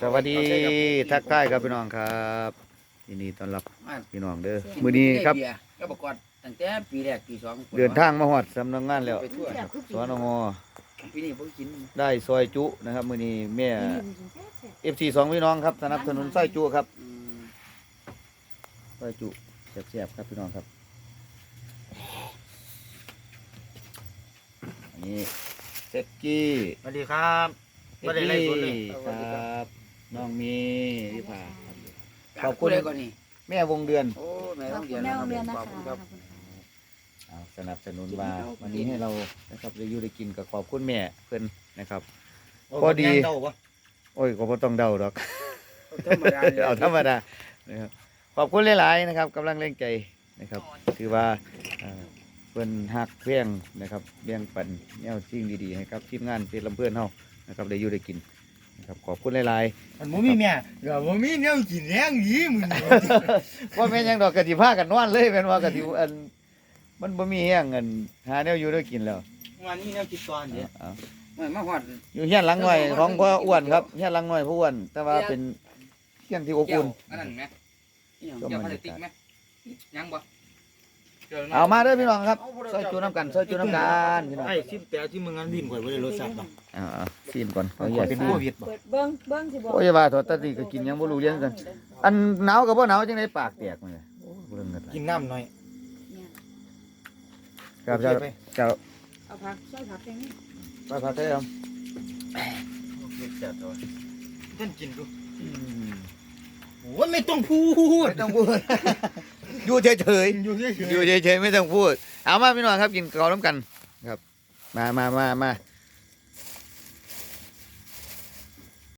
ครับ สวัสดีขอบคุณครับทักทายครับพี่น้องครับยินดีต้อนรับมาพี่น้องเด้อมื้อนี้ครับเบียก็ประกวดตั้งแต่ปีแรกปีสองเดินทางมาฮอดสำนักงานแล้วไปทั่วสวนงปีนี้ผมกินได้ซอยจุนะครับมื้อนี้แม่ FC สองพี่น้องครับสนับสนุนซอยจุครับอืมซอยจุแซ่บๆครับพี่น้องครับอันนี่เซ็กกี้สวัสดีครับ บ่ได้ไล่สดเลย ครับน้องมีพี่ผาครับขขออบบคุคุณณเลยก่อนนี่แม่วงเดือน โอ้แม่ขต้ออบงคุเรียณนแม่นะโรงเรียนนะขอบคะคุณครับเอาสนับสนุนว่าวันนี้ให้เรานะครับได้อยู่ได้กินกับขอบคุณแม่เพิ่นนะครับ พอดีย่างเต้าปะโอ้ยก็บ่ต้องเดาดอก ธรรมดานี่ย เอาธรรมดานะครับขอบคุณหลายๆนะครับกำลังแรงใจนะครับ ถือว่าเอ่อเพิ่นฮักเพียงนะครับเลี้ยงปันแนวสิ่งดีๆให้กับทีมงานเพชรลำเพื่อนเฮา นะครับได้อยู่ได้กินนะครับขอบคุณหลายมันบ่มีแม่ก็บ่มีแนวกินแรงดีมึงๆ ว่าแม่นหยังดอกกะสิพากันนอนเลยแม่นว่ากะสิอันมันบ่มีแฮงเงินหาแนวอยู่ได้กินแล้ววันนี้แนวคิดตอนเด้อเอาไม่มาฮอดอยู่เฮียนหลังหน่อยของพ่ออ้วนครับเฮียนหลังหน่อยพ่ออ้วน แต่ว่าเป็นเฮียนที่อบเกี่ยวอุ่น อันนั้นไหมอีหยังก็เกี่ยวบพรลารสยาติกกาศไหมยังบ่ เอามาเด้อพี่น้องครับซอยจูน้ำกันซอยจูน้ำกันพี่น้องไอ้ชิมแต่ที่มึงอันลิ้นข่อยบ่ได้รสชาติดอกอ่าซีนก่อนขออนุข่อญายตเป็นซีโคนวิดบ่เปิดเบิ้งเบิ้งสิบอกโอ้ยว่าถอดตะตีก็กินยังบ่รู้เรื่องกัน อันหนาวกับบ่หนาวจังได๋ปากแตกมาเลยโอ้เรื่องเงินกินน้ำหน่อยเนี่ยครับเจ้าโอเคไปเจ้าเอาผักซอยผักแค่นี้ไปพักได้ครับโอเคจัดเอาท่านกินดูอืมโอ้ยไม่ต้องพูดไม่ต้องพูด อยู่เฉยอยู่เฉยๆอยู่เฉยๆไม่ต้องพูด เอามาพี่น้องครับกินข้าวน้ำกันครับ มามามามา